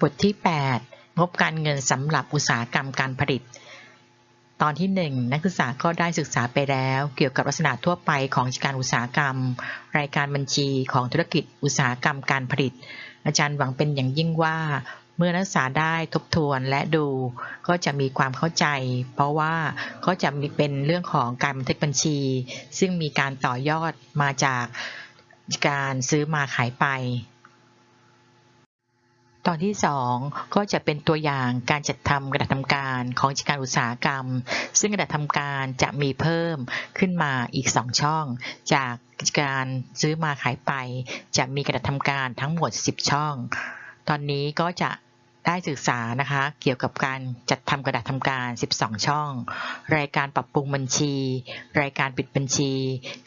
บทที่ 8 งบการเงินสำหรับอุตสาหกรรมการผลิต ตอนที่ 1 นักศึกษาก็ได้ศึกษาไปแล้ว เกี่ยวกับลักษณะทั่วไปของการอุตสาหกรรม รายการบัญชีของธุรกิจอุตสาหกรรมการผลิต อาจารย์หวังเป็นอย่างยิ่งว่าเมื่อนักศึกษาได้ทบทวนและดูก็จะมีความเข้าใจ เพราะว่าก็จะมีเป็นเรื่องของการบันทึกบัญชี ซึ่งมีการต่อยอดมาจากการซื้อมาขายไป ตอนที่ 2 ก็จะเป็นตัวอย่างการจัดทำกระดาษทำการของกิจการอุตสาหกรรม ซึ่งกระดาษทำการจะมีเพิ่มขึ้นมาอีก 2 ช่อง จากกิจการซื้อมาขายไป จะมีกระดาษทำการทั้งหมด 10 ช่อง ตอนนี้ก็จะได้ศึกษานะคะเกี่ยวกับการจัดทำกระดาษทำการ 12 ช่อง รายการปรับปรุงบัญชี รายการปิดบัญชี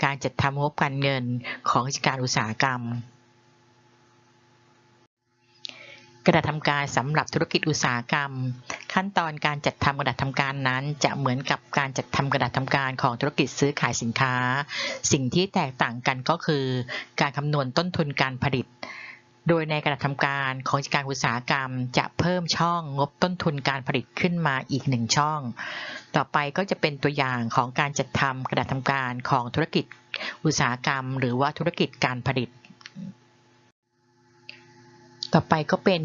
การจัดทำงบการเงินของกิจการอุตสาหกรรม กระดาษทำการสำหรับธุรกิจอุตสาหกรรม ขั้นตอนการจัดทำกระดาษทำการนั้น จะเหมือนกับการจัดทำกระดาษทำการของธุรกิจซื้อขายสินค้า สิ่งที่แตกต่างกันก็คือ การคำนวณต้นทุนการผลิต โดยในกระดาษทำการของกิจการอุตสาหกรรม จะเพิ่มช่องงบต้นทุนการผลิตขึ้นมาอีกหนึ่งช่อง ต่อไปก็จะเป็นตัวอย่างของการจัดทำกระดาษทำการของธุรกิจอุตสาหกรรม หรือว่าธุรกิจการผลิต ต่อไปก็เป็น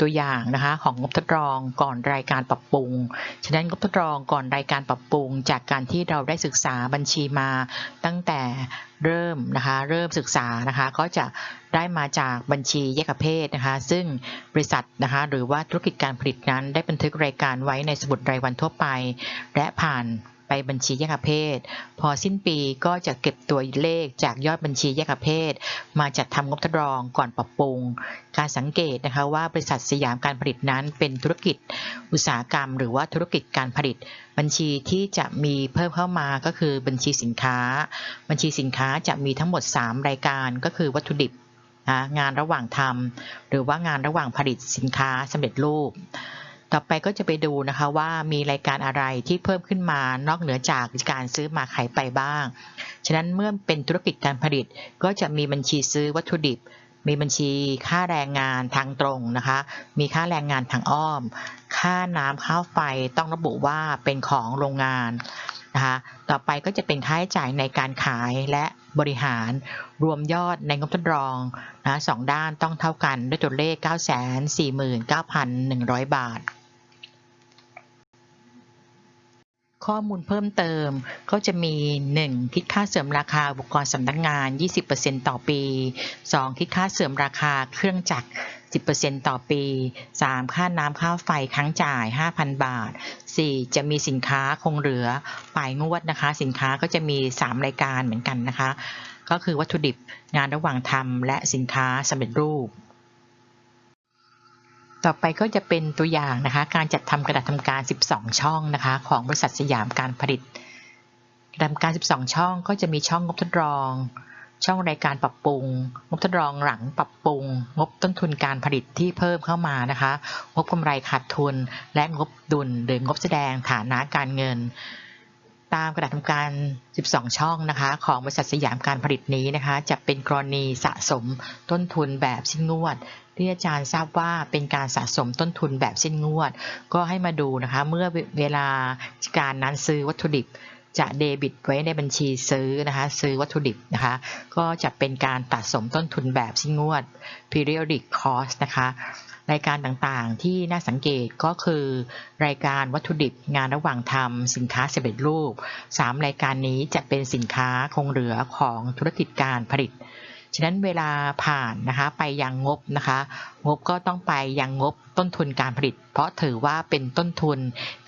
ตัวอย่างนะคะของงบทดลองก่อนรายการปรับปรุง ฉะนั้นงบทดลองก่อนรายการปรับปรุง จากการที่เราได้ศึกษาบัญชีมาตั้งแต่เริ่มนะคะเริ่มศึกษานะคะก็จะได้มาจากบัญชีแยกประเภทนะคะซึ่งบริษัทนะคะหรือว่าธุรกิจการผลิตนั้นได้บันทึกรายการไว้ในสมุดรายวันทั่วไป และผ่าน ไปบัญชีแยกประเภท พอสิ้นปีก็จะเก็บตัวเลขจากยอดบัญชีแยกประเภท มาจัดทำงบทดลองก่อนปรับปรุง การสังเกตนะคะว่าบริษัทสยามการผลิตนั้นเป็นธุรกิจอุตสาหกรรม หรือว่าธุรกิจการผลิต บัญชีที่จะมีเพิ่มเข้ามาก็คือบัญชีสินค้า บัญชีสินค้าจะมีทั้งหมด 3 รายการก็คือวัตถุดิบนะงานระหว่างทำหรือว่างานระหว่างผลิตสินค้าสำเร็จรูป ต่อไปก็จะไปดูนะคะว่ามีรายการอะไรที่เพิ่มขึ้นมานอกเหนือจากการซื้อมาขายไปบ้าง ฉะนั้นเมื่อเป็นธุรกิจการผลิต ก็จะมีบัญชีซื้อวัตถุดิบ มีบัญชีค่าแรงงานทางตรงนะคะ มีค่าแรงงานทางอ้อม ค่าน้ำค่าไฟต้องระบุว่าเป็นของโรงงานนะคะต่อไปก็จะเป็นค่าใช้จ่ายในการขายและบริหารรวมยอดในงบทดลองนะสองด้านต้องเท่ากันด้วยตัวเลข 949,100 บาท ข้อมูลเพิ่มเติมก็จะมี 1. คิดค่าเสริมราคาอุปกรณ์สำนักงาน 20%ต่อปี 2. คิดค่าเสริมราคาเครื่องจักร 10%ต่อปี 3. ค่าน้ำค่าไฟค้างจ่าย 5,000 บาท 4. จะมีสินค้าคงเหลือปลายงวดนะคะ สินค้าก็จะมี 3 รายการเหมือนกันนะคะ ก็คือวัตถุดิบงานระหว่างทำและสินค้าสำเร็จรูป ต่อไปก็จะเป็นตัวอย่างนะคะ การจัดทำกระดาษทำการ 12 ช่องนะคะ ของบริษัทสยามการผลิตกระดาษทำการ 12 ช่องก็จะมีช่องงบทดลอง ช่องรายการปรับปรุง งบทดลองหลังปรับปรุง งบต้นทุนการผลิตที่เพิ่มเข้ามานะคะ งบกำไรขาดทุน และงบดุลหรืองบแสดงฐานะการเงิน ตามกระดาษทำการ 12 ช่องนะคะ ของบริษัทสยามการผลิตนี้นะคะ จะเป็นกรณีสะสมต้นทุนแบบสิ้นงวด ที่อาจารย์ทราบว่าเป็นการสะสมต้นทุนแบบสิ้นงวด ก็ให้มาดูนะคะ เมื่อเวลาการนั้นซื้อวัตถุดิบจะเดบิตไว้ในบัญชีซื้อนะคะซื้อวัตถุดิบนะคะ ก็จะเป็นการตัดสมต้นทุนแบบสิ้นงวด periodic cost นะคะ รายการต่างๆ ที่น่าสังเกตก็คือ รายการวัตถุดิบงานระหว่างทำสินค้าสำเร็จรูป 3 รายการนี้จะเป็นสินค้าคงเหลือของธุรกิจการผลิต ฉะนั้นเวลาผ่านนะคะไปยังงบนะคะ งบก็ต้องไปยังงบต้นทุนการผลิต เพราะถือว่าเป็นต้นทุน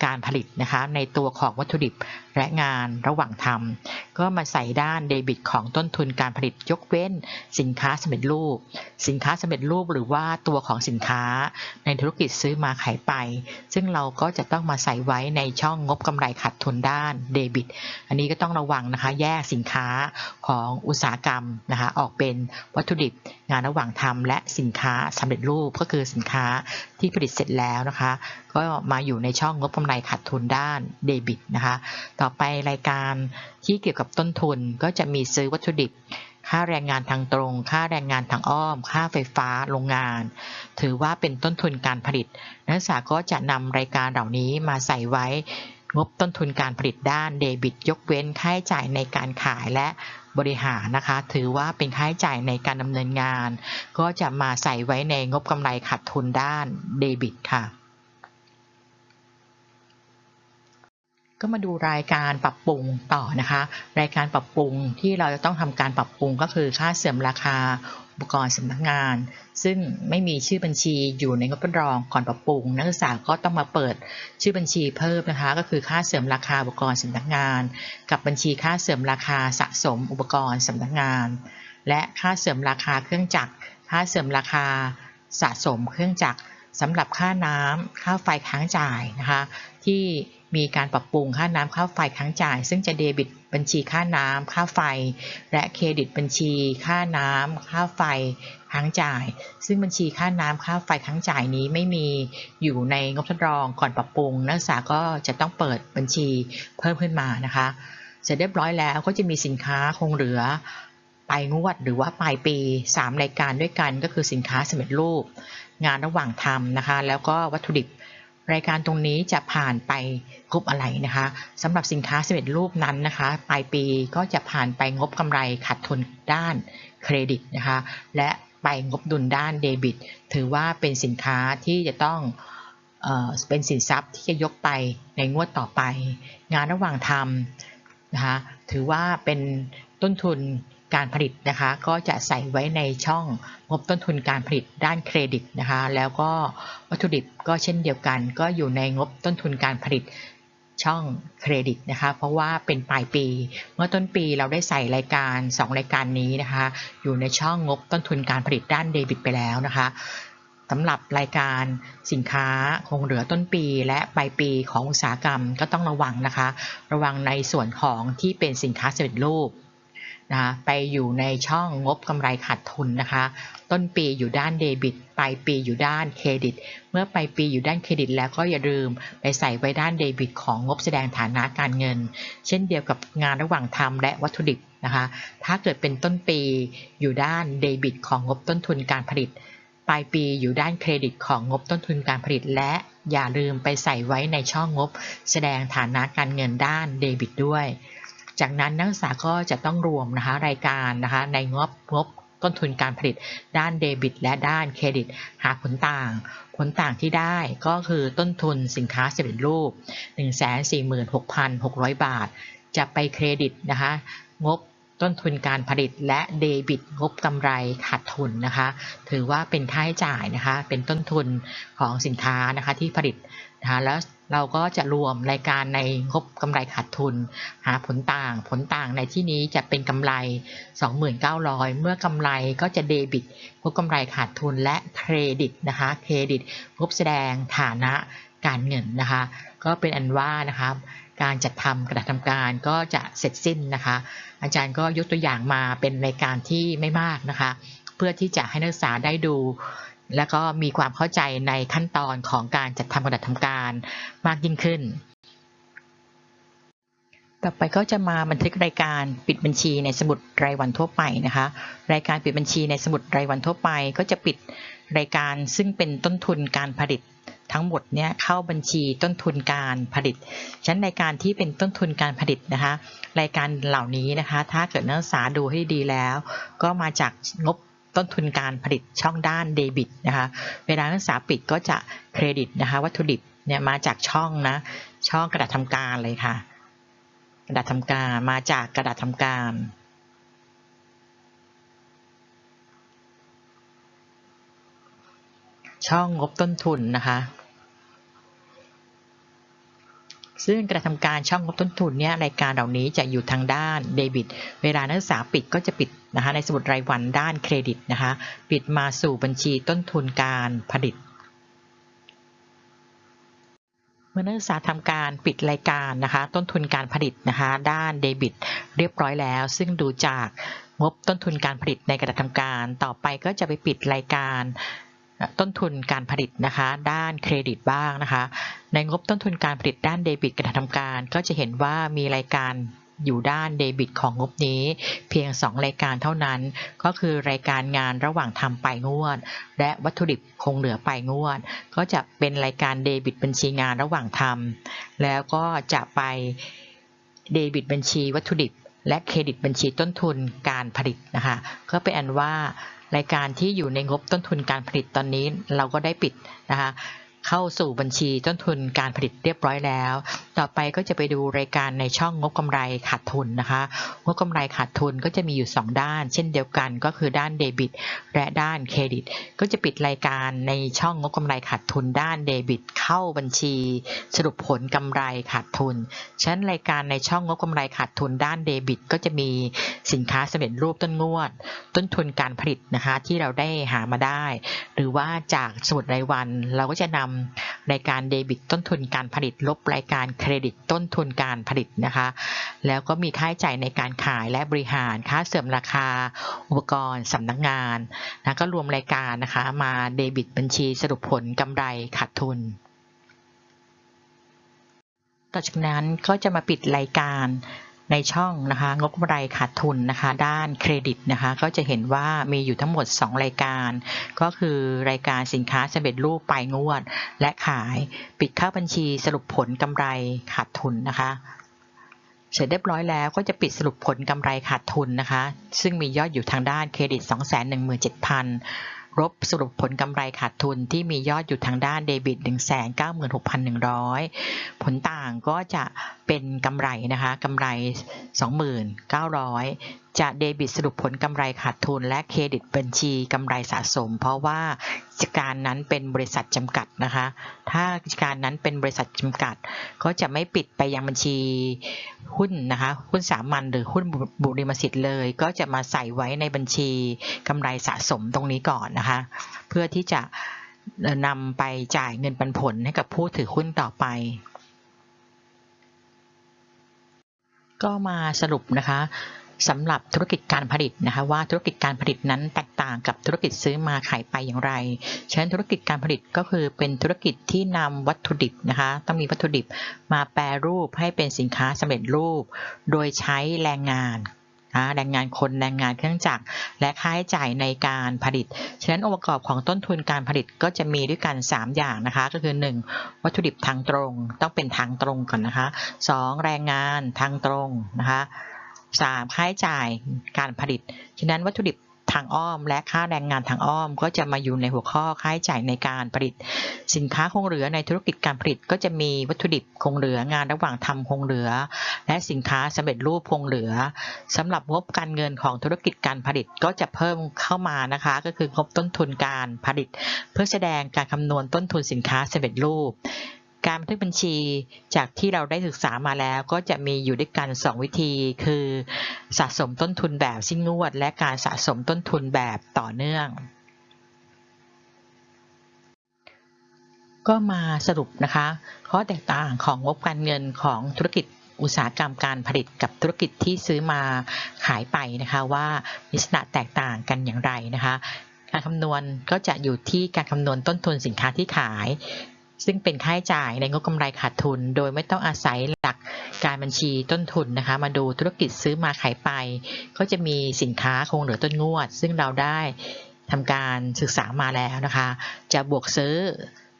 การผลิตนะคะในตัวของวัตถุดิบและงานระหว่างทำก็มาใส่ด้านเดบิตของต้นทุนการผลิตยกเว้น สินค้าสำเร็จรูป สินค้าสำเร็จรูปหรือว่าตัวของสินค้า ในธุรกิจซื้อมาขายไป ซึ่งเราก็จะต้องมาใส่ไว้ในช่องงบกำไรขาดทุนด้านเดบิต อันนี้ก็ต้องระวังนะคะแยกสินค้าของอุตสาหกรรมนะคะออกเป็นวัตถุดิบงานระหว่างทำและสินค้าสำเร็จรูปก็คือสินค้าที่ผลิตเสร็จแล้วนะคะ ก็มาอยู่ในช่องงบกำไรขาดทุนด้านเดบิตนะคะ ต่อไปรายการที่เกี่ยวกับต้นทุนก็จะมีซื้อวัตถุดิบ ค่าแรงงานทางตรง ค่าแรงงานทางอ้อม ค่าไฟฟ้าโรงงาน ถือว่าเป็นต้นทุนการผลิต นักศึกษาก็จะนำรายการเหล่านี้มาใส่ไว้ งบต้นทุนการผลิตด้านเดบิต ยกเว้นค่าใช้จ่ายในการขายและบริหารนะคะ ถือว่าเป็นค่าใช้จ่ายในการดำเนินงาน ก็จะมาใส่ไว้ในงบกำไรขาดทุนด้านเดบิตค่ะ ก็มาดูรายการปรับปรุงต่อนะคะ รายการปรับปรุงที่เราจะต้องทำการปรับปรุงก็คือค่าเสื่อมราคาอุปกรณ์สำนักงาน ซึ่งไม่มีชื่อบัญชีอยู่ในงบรองก่อนปรับปรุง นักศึกษาก็ต้องมาเปิดชื่อบัญชีเพิ่มนะคะ ก็คือค่าเสื่อมราคาอุปกรณ์สำนักงาน กับบัญชีค่าเสื่อมราคาสะสมอุปกรณ์สำนักงาน และค่าเสื่อมราคาเครื่องจักร ค่าเสื่อมราคาสะสมเครื่องจักรสำหรับค่าน้ำค่าไฟค้างจ่ายนะคะ ที่ มีการปรับปรุงค่าน้ำค่าไฟค้างจ่าย ซึ่งจะเดบิตบัญชีค่าน้ำค่าไฟ และเครดิตบัญชี ค่าน้ำค่าไฟค้างจ่าย ซึ่งบัญชีค่าน้ำค่าไฟค้างจ่ายนี้ไม่มีอยู่ในงบทดรองก่อนปรับปรุง นักศึกษาก็จะต้องเปิดบัญชีเพิ่มขึ้นมานะคะเสร็จเรียบร้อยแล้วก็จะมีสินค้าคงเหลือปลายงวดหรือว่าปลายปี 3 รายการด้วยกันก็คือสินค้าสำเร็จรูป งานระหว่างทำนะคะ แล้วก็วัตถุดิบ รายการตรงนี้จะผ่านไปงบอะไรนะคะสำหรับสินค้าสำเร็จรูปนั้นนะคะปลายปีก็จะผ่านไปงบกำไรขาดทุนด้านเครดิตนะคะและไปงบดุลด้านเดบิต ถือว่าเป็นสินค้าที่จะต้องเออเป็นสินทรัพย์ที่จะยกไปในงวดต่อไป งานระหว่างทำนะคะถือว่าเป็นต้นทุน การผลิตนะคะก็จะใส่ไว้ในช่องงบต้นทุนการผลิตด้านเครดิตนะคะแล้วก็วัตถุดิบก็เช่นเดียวกัน ก็อยู่ในงบต้นทุนการผลิตช่องเครดิตนะคะเพราะว่าเป็นปลายปี เมื่อต้นปีเราได้ใส่รายการ 2 รายการนี้นะคะอยู่ในช่องงบต้นทุนการผลิตด้านเดบิตไปแล้วนะคะสำหรับรายการสินค้าคงเหลือต้นปีและปลายปีของอุตสาหกรรมก็ต้องระวังนะคะ ระวังในส่วนของที่เป็นสินค้าสำเร็จรูป นะคะไปอยู่ในช่องงบกำไรขาดทุนนะคะ ต้นปีอยู่ด้านเดบิต ปลายปีอยู่ด้านเครดิต เมื่อปลายปีอยู่ด้านเครดิต แล้วก็อย่าลืมไปใส่ไว้ด้านเดบิต ของงบแสดงฐานะการเงิน เช่นเดียวกับงานระหว่างทำและวัตถุดิบนะคะ ถ้าเกิดเป็นต้นปีอยู่ด้านเดบิต ของงบต้นทุนการผลิต ปลายปีอยู่ด้านเครดิต ของงบต้นทุนการผลิต และอย่าลืมไปใส่ไว้ในช่องงบ แสดงฐานะการเงินด้านเดบิตด้วย จากนั้นนักศึกษาก็จะต้องรวมนะคะรายการนะคะในงบงบต้นทุนการผลิตด้านเดบิต และด้านเครดิต หาผลต่าง ผลต่างที่ได้ก็คือต้นทุนสินค้าสำเร็จรูป 146,600 บาท จะไปเครดิตนะคะงบต้นทุนการผลิตและเดบิตงบกำไรขาดทุนนะคะ ถือว่าเป็นค่าใช้จ่ายนะคะ เป็นต้นทุนของสินค้านะคะที่ผลิตนะคะแล้ว เราก็จะรวมรายการในงบกำไรขาดทุน หาผลต่าง ผลต่างในที่นี้จะเป็นกำไร 29,000 เมื่อกำไรก็จะเดบิตงบกำไรขาดทุนและเครดิตนะคะเครดิตงบแสดงฐานะการเงินนะคะ ก็เป็นอันว่านะคะการจัดทำกระดาษทำการก็จะเสร็จสิ้นนะคะ อาจารย์ก็ยกตัวอย่างมาเป็นรายการที่ไม่มากนะคะ เพื่อที่จะให้นักศึกษาได้ดู แล้วก็มีความเข้าใจในขั้นตอนของการจัดทำกระดาษทำการมากยิ่งขึ้น ต่อไปก็จะมาบันทึกรายการปิดบัญชีในสมุดรายวันทั่วไปนะคะ รายการปิดบัญชีในสมุดรายวันทั่วไป ก็จะปิดรายการซึ่งเป็นต้นทุนการผลิตทั้งหมดเนี่ยเข้าบัญชีต้นทุนการผลิตฉะนั้นรายการที่เป็นต้นทุนการผลิตนะคะ รายการเหล่านี้นะคะ ถ้าเกิดนักศึกษาดูให้ดีแล้ว ก็มาจากงบ ต้นทุนการผลิตช่องด้านเดบิตนะคะเวลานักศึกษาปิดก็จะเครดิตนะคะวัตถุดิบเนี่ยมาจากช่องนะช่องกระดาษทำการเลยค่ะ กระดาษทำการมาจากกระดาษทำการช่องงบต้นทุนนะคะ ซึ่งกระทำการช่องงบต้นทุนเนี่ยรายการเหล่านี้จะอยู่ทางด้านเดบิต เวลานักศึกษาปิดก็จะปิดนะคะในสมุดรายวันด้านเครดิตนะคะ ปิดมาสู่บัญชีต้นทุนการผลิต เมื่อนักศึกษาทำการปิดรายการนะคะ ต้นทุนการผลิตนะคะด้านเดบิต เรียบร้อยแล้ว ซึ่งดูจากงบต้นทุนการผลิตในกระดาษทำการ ต่อไปก็จะไปปิดรายการ ต้นทุนการผลิตนะคะ ด้านเครดิตบ้างนะคะ ในงบต้นทุนการผลิตด้านเดบิตกระดาษทำการ ก็จะเห็นว่ามีรายการอยู่ด้านเดบิตของงบนี้ เพียง 2 รายการเท่านั้น ก็คือรายการงานระหว่างทำไปงวด และวัตถุดิบคงเหลือไปงวด ก็จะเป็นรายการเดบิตบัญชีงานระหว่างทำแล้วก็จะไปเดบิตบัญชีวัตถุดิบ และเครดิตบัญชีต้นทุนการผลิตนะคะก็เป็นอันว่า รายการที่อยู่ในงบต้นทุนการผลิตตอนนี้เราก็ได้ปิดนะคะ เข้าสู่บัญชีต้นทุนการผลิตเรียบร้อยแล้ว ต่อไปก็จะไปดูรายการในช่องงบกำไรขาดทุนนะคะ งบกำไรขาดทุนก็จะมีอยู่ 2 ด้าน เช่นเดียวกันก็คือด้านเดบิต และด้านเครดิต ก็จะปิดรายการในช่องงบกำไรขาดทุนด้านเดบิต เข้าบัญชี สรุปผลกำไรขาดทุนฉะนั้นรายการในช่องงบกำไรขาดทุนด้านเดบิต ก็จะมีสินค้าสำเร็จรูปต้นงวด ต้นทุนการผลิตนะคะที่เราได้หามาได้ หรือว่าจากสมุดรายวันเราก็จะนำรายการเดบิตต้นทุนการผลิตลบรายการเครดิตต้นทุนการผลิตนะคะ แล้วก็มีค่าใช้จ่ายในการขายและบริหารค่าเสื่อมราคา อุปกรณ์สำนักงานนะก็รวมรายการนะคะ มาเดบิตบัญชีสรุปผลกำไรขาดทุน ต่อจากนั้นก็จะมาปิดรายการ ในช่องนะคะงบกำไรขาดทุนนะคะด้านเครดิตนะคะก็จะเห็นว่ามีอยู่ทั้งหมด 2 รายการ ก็คือรายการสินค้าสำเร็จรูปปลายงวด และขายปิดเข้าบัญชีสรุปผลกำไรขาดทุนนะคะเสร็จเรียบร้อยแล้วก็จะปิดสรุปผลกำไรขาดทุนนะคะ ซึ่งมียอดอยู่ทางด้านเครดิต 217,000ลบสรุปผลกำไรขาดทุนที่มียอดอยู่ทางด้านเดบิต 196,100 ผลต่างก็จะ เป็นกำไรนะคะกำไร 2,900 จะเดบิตสรุปผลกำไรขาดทุน และเครดิตบัญชีกำไรสะสม เพราะว่ากิจการนั้นเป็นบริษัทจำกัดนะคะ ถ้ากิจการนั้นเป็นบริษัทจำกัด ก็จะไม่ปิดไปยังบัญชีหุ้นนะคะหุ้นสามัญหรือหุ้นบุริมสิทธิ์เลย ก็จะมาใส่ไว้ในบัญชีกำไรสะสมตรงนี้ก่อนนะคะ เพื่อที่จะนำไปจ่ายเงินปันผลให้กับผู้ถือหุ้นต่อไป ก็มาสรุปนะคะสำหรับธุรกิจการผลิตนะคะว่าธุรกิจการผลิตนั้นแตกต่างกับธุรกิจซื้อมาขายไปอย่างไรฉะนั้นธุรกิจการผลิตก็คือเป็นธุรกิจที่นำวัตถุดิบนะคะต้องมีวัตถุดิบมาแปรรูปให้เป็นสินค้าสำเร็จรูป โดยใช้แรงงาน แรงงานคนแรงงานเครื่องจักร และค่าใช้จ่ายในการผลิต ฉะนั้นองค์ประกอบของต้นทุนการผลิตก็จะมีด้วยกัน 3 อย่างนะคะ ก็คือ 1. วัตถุดิบทางตรงต้องเป็นทางตรงก่อนนะคะ 2. แรงงานทางตรงนะคะ 3. ค่าใช้จ่ายการผลิต ฉะนั้นวัตถุดิบ ทางอ้อม และค่าแรงงานทางอ้อม ก็จะมาอยู่ในหัวข้อค่าใช้จ่ายในการผลิต สินค้าคงเหลือในธุรกิจการผลิตก็จะมีวัตถุดิบคงเหลืองานระหว่างทำคงเหลือ และสินค้าสำเร็จรูปคงเหลือสำหรับงบการเงินของธุรกิจการผลิตก็จะเพิ่มเข้ามานะคะ ก็คืองบต้นทุนการผลิต เพื่อแสดงการคำนวณต้นทุนสินค้าสำเร็จรูป การบันทึกบัญชีจากที่เราได้ศึกษามาแล้วก็จะมีอยู่ด้วยกัน 2 วิธี คือสะสมต้นทุนแบบสิ้นงวด และการสะสมต้นทุนแบบต่อเนื่อง ก็มาสรุปนะคะข้อแตกต่างของงบการเงินของธุรกิจอุตสาหกรรมการผลิตกับธุรกิจที่ซื้อมาขายไปนะคะว่ามีลักษณะแตกต่างกันอย่างไรนะคะการคำนวณก็จะอยู่ที่การคำนวณต้นทุนสินค้าที่ขาย ซึ่งเป็นค่าใช้จ่ายในงบกำไรขาดทุน โดยไม่ต้องอาศัยหลักการบัญชีต้นทุนนะคะ มาดูธุรกิจซื้อมาขายไป ก็จะมีสินค้าคงเหลือต้นงวด ซึ่งเราได้ทำการศึกษามาแล้วนะคะ จะบวกซื้อ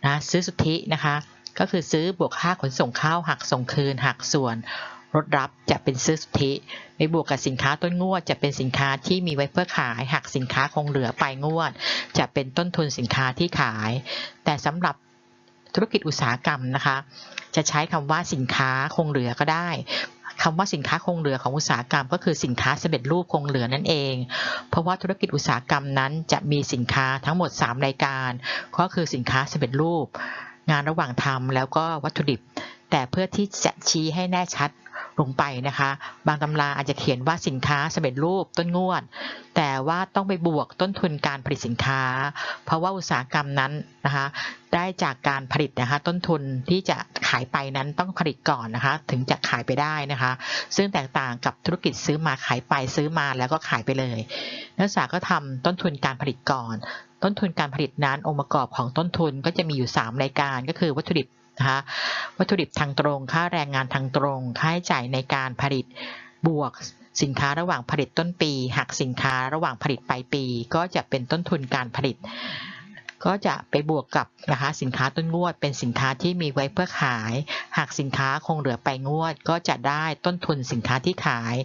นะซื้อสุทธินะคะ ก็คือซื้อบวกค่าขนส่งเข้าหักส่งคืนหักส่วนรถรับจะเป็นซื้อสุทธิในบวกกับสินค้าต้นงวด จะเป็นสินค้าที่มีไว้เพื่อขายหักสินค้าคงเหลือปลายงวด จะเป็นต้นทุนสินค้าที่ขาย แต่สำหรับ ธุรกิจอุตสาหกรรมนะคะ จะใช้คำว่าสินค้าคงเหลือก็ได้คำว่าสินค้าคงเหลือของอุตสาหกรรม ก็คือสินค้าสำเร็จรูปคงเหลือนั่นเอง เพราะว่าธุรกิจอุตสาหกรรมนั้นจะมีสินค้าทั้งหมด 3 รายการ ก็คือสินค้าสำเร็จรูป งานระหว่างทำแล้วก็วัตถุดิบ แต่เพื่อที่จะชี้ให้แน่ชัด ลงไปนะคะ บางตำราอาจจะเขียนว่าสินค้าสำเร็จรูปต้นงวด แต่ว่าต้องไปบวกต้นทุนการผลิตสินค้า เพราะว่าอุตสาหกรรมนั้นนะคะ ได้จากการผลิตนะคะ ต้นทุนที่จะขายไปนั้นต้องผลิตก่อนนะคะ ถึงจะขายไปได้นะคะ ซึ่งแตกต่างกับธุรกิจซื้อมาขายไปซื้อมาแล้วก็ขายไปเลย นักศึกษาก็ทำต้นทุนการผลิตก่อน ต้นทุนการผลิตนั้นองค์ประกอบของต้นทุนก็จะมีอยู่ 3 รายการก็คือวัตถุดิบ นะคะวัตถุดิบทางตรง ค่าแรงงานทางตรง ค่าใช้จ่ายในการผลิตบวกสินค้าระหว่างผลิตต้นปีหักสินค้าระหว่างผลิตปลายปี ก็จะเป็นต้นทุนการผลิต ก็จะไปบวกกับนะคะสินค้าต้นงวด เป็นสินค้าที่มีไว้เพื่อขาย หากสินค้าคงเหลือไปงวด ก็จะได้ต้นทุนสินค้าที่ขาย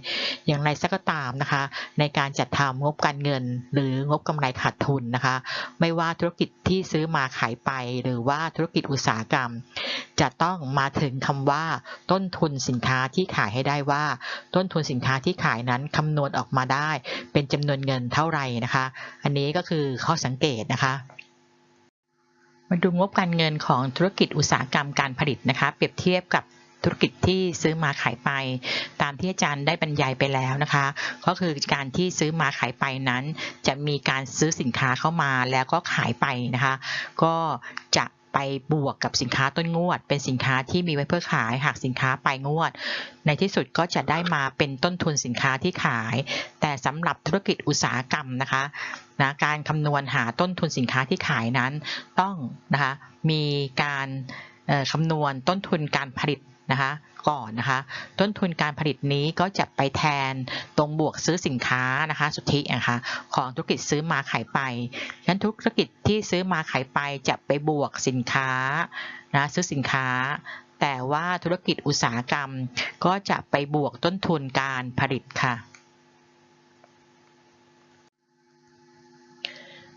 อย่างไรสักก็ตามนะคะ ในการจัดทำงบการเงิน หรืองบกำไรขาดทุนนะคะ ไม่ว่าธุรกิจที่ซื้อมาขายไป หรือว่าธุรกิจอุตสาหกรรม จะต้องมาถึงคำว่า ต้นทุนสินค้าที่ขายให้ได้ว่า ต้นทุนสินค้าที่ขายนั้นคำนวณออกมาได้ เป็นจำนวนเงินเท่าไหร่นะคะ อันนี้ก็คือข้อสังเกตนะคะ มาดูงบการเงินของธุรกิจอุตสาหกรรมการผลิตนะคะ เปรียบเทียบกับธุรกิจที่ซื้อมาขายไป ตามที่อาจารย์ได้บรรยายไปแล้วนะคะ ก็คือการที่ซื้อมาขายไปนั้น จะมีการซื้อสินค้าเข้ามาแล้วก็ขายไปนะคะ ก็จะไปบวกกับสินค้าต้นงวด เป็นสินค้าที่มีไว้เพื่อขายหากสินค้าปลายงวด ในที่สุดก็จะได้มาเป็นต้นทุนสินค้าที่ขาย แต่สำหรับธุรกิจอุตสาหกรรมนะคะ นะการคำนวณหาต้นทุนสินค้าที่ขายนั้น ต้องนะคะมีการคำนวณต้นทุนการผลิตนะคะก่อนนะคะต้นทุนการผลิตนี้ก็จะไปแทนตรงบวกซื้อสินค้านะคะสุทธินะคะของธุรกิจซื้อมาขายไปฉะนั้นธุรกิจที่ซื้อมาขายไปจะไปบวกสินค้านะซื้อสินค้า แต่ว่าธุรกิจอุตสาหกรรมก็จะไปบวกต้นทุนการผลิตค่ะ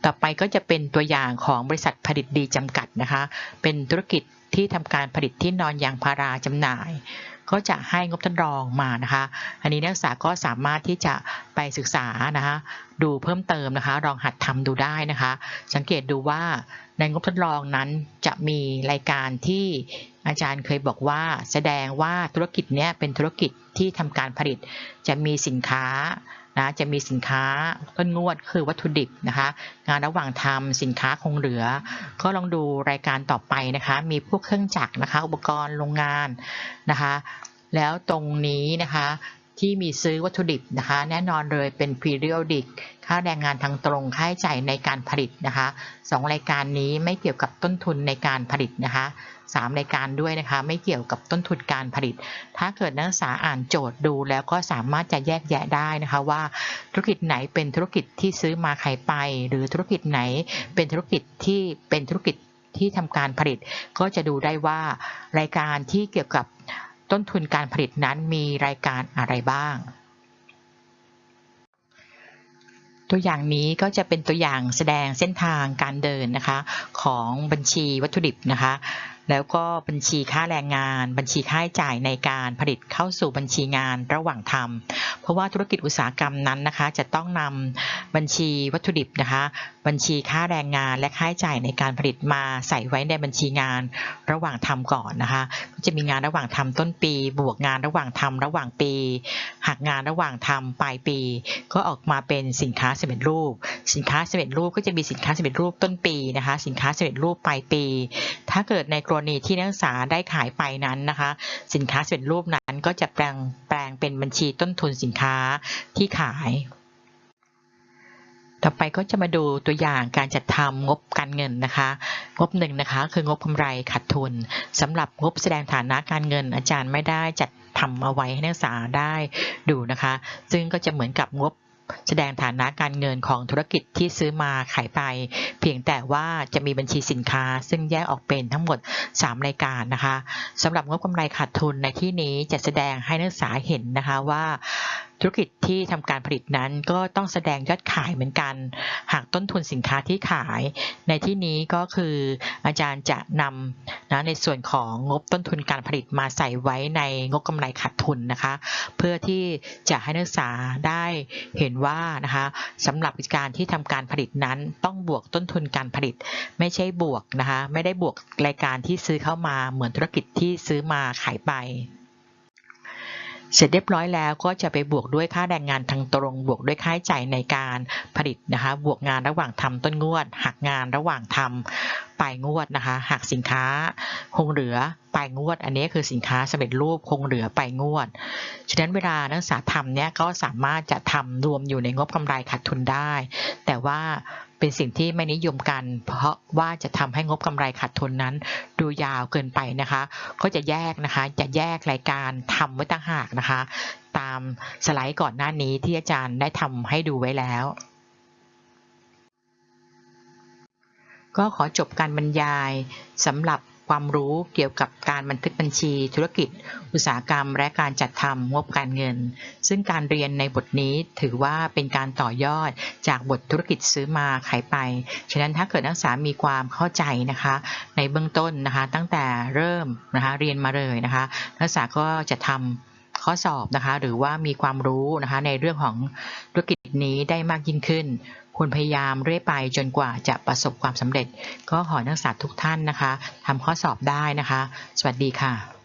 ต่อไปก็จะเป็นตัวอย่างของบริษัทผลิตดีจำกัดนะคะ เป็นธุรกิจที่ทำการผลิตที่นอนยางพาราจำหน่าย ก็จะให้งบทดลองมานะคะ อันนี้นักศึกษาก็สามารถที่จะไปศึกษานะคะดูเพิ่มเติมนะคะลองหัดทำดูได้นะคะ สังเกตดูว่าในงบทดลองนั้นจะมีรายการที่อาจารย์เคยบอกว่าแสดงว่าธุรกิจนี้เป็นธุรกิจที่ทำการผลิตจะมีสินค้า นะจะมีสินค้าต้นงวดคือวัตถุดิบนะคะงานระหว่างทำสินค้าคงเหลือ ก็ลองดูรายการต่อไปนะคะมีพวกเครื่องจักรนะคะอุปกรณ์โรงงานนะคะแล้วตรงนี้นะคะที่มีซื้อวัตถุดิบนะคะ แน่นอนเลยเป็น periodic ค่าแรงงานทางตรงค่าใช้จ่ายในการผลิตนะคะสองรายการนี้ไม่เกี่ยวกับต้นทุนในการผลิตนะคะ สามรายการด้วยนะคะ ไม่เกี่ยวกับต้นทุนการผลิต ถ้าเกิดนักศึกษาอ่านโจทย์ดูแล้วก็สามารถจะแยกแยะได้นะคะว่าธุรกิจไหนเป็นธุรกิจที่ซื้อมาขายไป หรือธุรกิจไหนเป็นธุรกิจที่เป็นธุรกิจที่ทำการผลิต ก็จะดูได้ว่ารายการที่เกี่ยวกับต้นทุนการผลิตนั้นมีรายการอะไรบ้าง ตัวอย่างนี้ก็จะเป็นตัวอย่างแสดงเส้นทางการเดินนะคะ ของบัญชีวัตถุดิบนะคะแล้วก็บัญชีค่าแรงงาน บัญชีค่าใช้จ่ายในการผลิตเข้าสู่บัญชีงานระหว่างทำเพราะว่าธุรกิจอุตสาหกรรมนั้นนะคะ จะต้องนำบัญชีวัตถุดิบนะคะ บัญชีค่าแรงงานและค่าใช้จ่ายในการผลิตมาใส่ไว้ในบัญชีงานระหว่างทำก่อนนะคะก็จะมีงานระหว่างทำต้นปี บวกงานระหว่างทำระหว่างปีหักงานระหว่างทำปลายปี ก็ออกมาเป็นสินค้าสำเร็จรูป สินค้าสำเร็จรูปก็จะมีสินค้าสำเร็จรูปต้นปีนะคะ สินค้าสำเร็จรูปปลายปี ถ้าเกิดในกรณีที่นักศึกษาได้ขายไปนั้นนะคะ สินค้าสำเร็จรูปนั้นก็จะแปลงแปลงเป็นบัญชีต้นทุนสินค้าที่ขาย ต่อไปก็จะมาดูตัวอย่างการจัดทำงบการเงินนะคะ งบหนึ่งนะคะ คืองบกำไรขาดทุนสำหรับงบแสดงฐานะการเงิน อาจารย์ไม่ได้จัดทำเอาไว้ให้นักศึกษาได้ดูนะคะ ซึ่งก็จะเหมือนกับงบ แสดงฐานะการเงินของธุรกิจที่ซื้อมาขายไป เพียงแต่ว่าจะมีบัญชีสินค้า ซึ่งแยกออกเป็นทั้งหมด 3 รายการนะคะสำหรับงบกำไรขาดทุนในที่นี้จะแสดงให้นักศึกษาเห็นนะคะว่าธุรกิจที่ทำการผลิตนั้นก็ต้องแสดงยอดขายเหมือนกัน หากต้นทุนสินค้าที่ขาย ในที่นี้ก็คืออาจารย์จะนำนะในส่วนของงบต้นทุนการผลิตมาใส่ไว้ในงบกำไรขาดทุนนะคะ เพื่อที่จะให้นักศึกษาได้เห็นว่านะคะสำหรับการที่ทำการผลิตนั้นต้องบวกต้นทุนการผลิต ไม่ใช่บวกนะคะไม่ได้บวกรายการที่ซื้อเข้ามาเหมือนธุรกิจที่ซื้อมาขายไป เสร็จเรียบร้อยแล้วก็จะไปบวกด้วยค่าแรงงานทางตรง บวกด้วยค่าใช้จ่ายในการผลิตนะคะ บวกงานระหว่างทำต้นงวด หักงานระหว่างทำปลายงวดนะคะหากสินค้าคงเหลือปลายงวด อันนี้คือสินค้าสำเร็จรูปคงเหลือปลายงวด ฉะนั้นเวลานักศึกษาทำเนี่ยก็สามารถจะทำรวมอยู่ในงบกำไรขาดทุนได้ แต่ว่า เป็นสิ่งที่ไม่นิยมกัน เพราะว่าจะทำให้งบกำไรขาดทุนนั้น ดูยาวเกินไปนะคะ ก็จะแยกนะคะจะแยกรายการทำไว้ต่างหากนะคะ ตามสไลด์ก่อนหน้านี้ที่อาจารย์ได้ทำให้ดูไว้แล้วก็ขอจบการบรรยายสำหรับ ความรู้เกี่ยวกับการบันทึกบัญชี ธุรกิจ อุตสาหกรรม และการจัดทำงบการเงิน ซึ่งการเรียนในบทนี้ถือว่าเป็นการต่อยอดจากบทธุรกิจซื้อมาขายไป ฉะนั้นถ้าเกิดนักศึกษามีความเข้าใจนะคะ ในเบื้องต้นนะคะตั้งแต่เริ่มนะคะเรียนมาเลยนะคะนักศึกษาก็จะทำข้อสอบนะคะ หรือว่ามีความรู้นะคะในเรื่องของธุรกิจนี้ได้มากยิ่งขึ้น ควรพยายามเรื่อยไปจนกว่าจะประสบความสำเร็จ ก็ขอนักศึกษาทุกท่านนะคะทำข้อสอบได้นะคะ สวัสดีค่ะ